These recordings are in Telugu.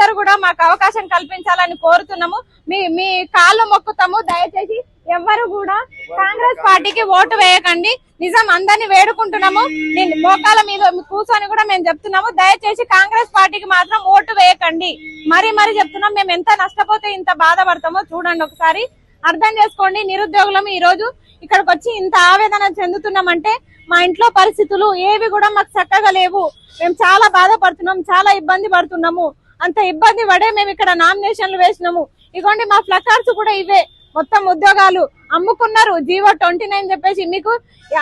అందరూ కూడా మాకు అవకాశం కల్పించాలని కోరుతున్నాము. మీ మీ కాళ్ళు మొక్కుతాము. దయచేసి ఎవ్వరు కూడా కాంగ్రెస్ పార్టీకి ఓటు వేయకండి. నిజం అందరిని వేడుకుంటున్నాము. నేను మోకాల మీద కూర్చొని కూడా మేము చెప్తున్నాము. దయచేసి కాంగ్రెస్ పార్టీకి మాత్రం ఓటు వేయకండి. మరి మరి చెప్తున్నాం. మేము ఎంత నష్టపోతే ఇంత బాధపడతామో చూడండి ఒకసారి. అర్థం చేసుకోండి. నిరుద్యోగులం ఈ రోజు ఇక్కడికి వచ్చి ఇంత ఆవేదన చెందుతున్నామంటే మా ఇంట్లో పరిస్థితులు ఏవి కూడా మాకు చక్కగా లేవు. మేము చాలా బాధపడుతున్నాం. చాలా ఇబ్బంది పడుతున్నాము. అంత ఇబ్బంది పడే మేము ఇక్కడ నామినేషన్లు వేసినాము. ఇగోండి మా ఫ్లకార్డ్స్ కూడా ఇవే. మొత్తం ఉద్యోగాలు అమ్ముకున్నారు. జీవో ట్వంటీ నైన్ చెప్పేసి మీకు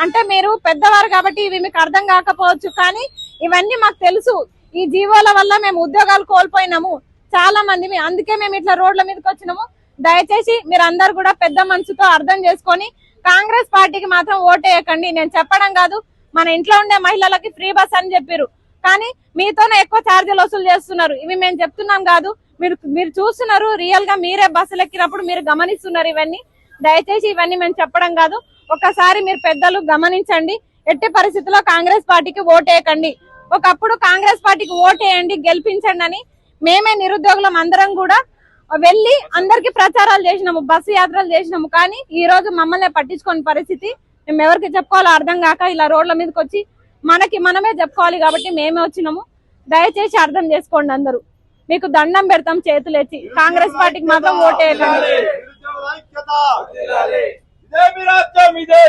అంటే మీరు పెద్దవారు కాబట్టి ఇవి మీకు అర్థం కాకపోవచ్చు కానీ ఇవన్నీ మాకు తెలుసు. ఈ జీవోల వల్ల మేము ఉద్యోగాలు కోల్పోయినాము. చాలా మంది అందుకే మేము ఇట్లా రోడ్ల మీదకి వచ్చినాము. దయచేసి మీరు అందరు కూడా పెద్ద మనసుతో అర్థం చేసుకొని కాంగ్రెస్ పార్టీకి మాత్రం ఓటేయకండి నేను చెప్పడం కాదు మన ఇంట్లో ఉండే మహిళలకి ఫ్రీ బస్ అని చెప్పారు కానీ మీతోనే ఎక్కువ ఛార్జీలు వసూలు చేస్తున్నారు. ఇవి మేము చెప్తున్నాం కాదు. మీరు మీరు చూస్తున్నారు రియల్గా మీరే బస్సులు ఎక్కినప్పుడు మీరు గమనిస్తున్నారు ఇవన్నీ. దయచేసి ఇవన్నీ మేము చెప్పడం కాదు. ఒకసారి మీరు పెద్దలు గమనించండి. ఎట్టి పరిస్థితుల్లో కాంగ్రెస్ పార్టీకి ఓటేయకండి ఒకప్పుడు కాంగ్రెస్ పార్టీకి ఓటేయండి గెలిపించండి అని మేమే నిరుద్యోగులం అందరం కూడా వెళ్ళి అందరికి ప్రచారాలు చేసినాము బస్సు యాత్రలు చేసినాము. కానీ ఈ రోజు మమ్మల్ని పట్టించుకోని పరిస్థితి మేము ఎవరికి చెప్పుకోవాలో అర్థం కాక ఇలా రోడ్ల మీదకి వచ్చి మనకి మనమే చెప్పుకోవాలి కాబట్టి మేమే వచ్చినాము. దయచేసి అర్థం చేసుకోండి అందరూ. మీకు దండం పెడతాం చేతులెత్తి కాంగ్రెస్ పార్టీకి మాత్రం ఓటేయకండి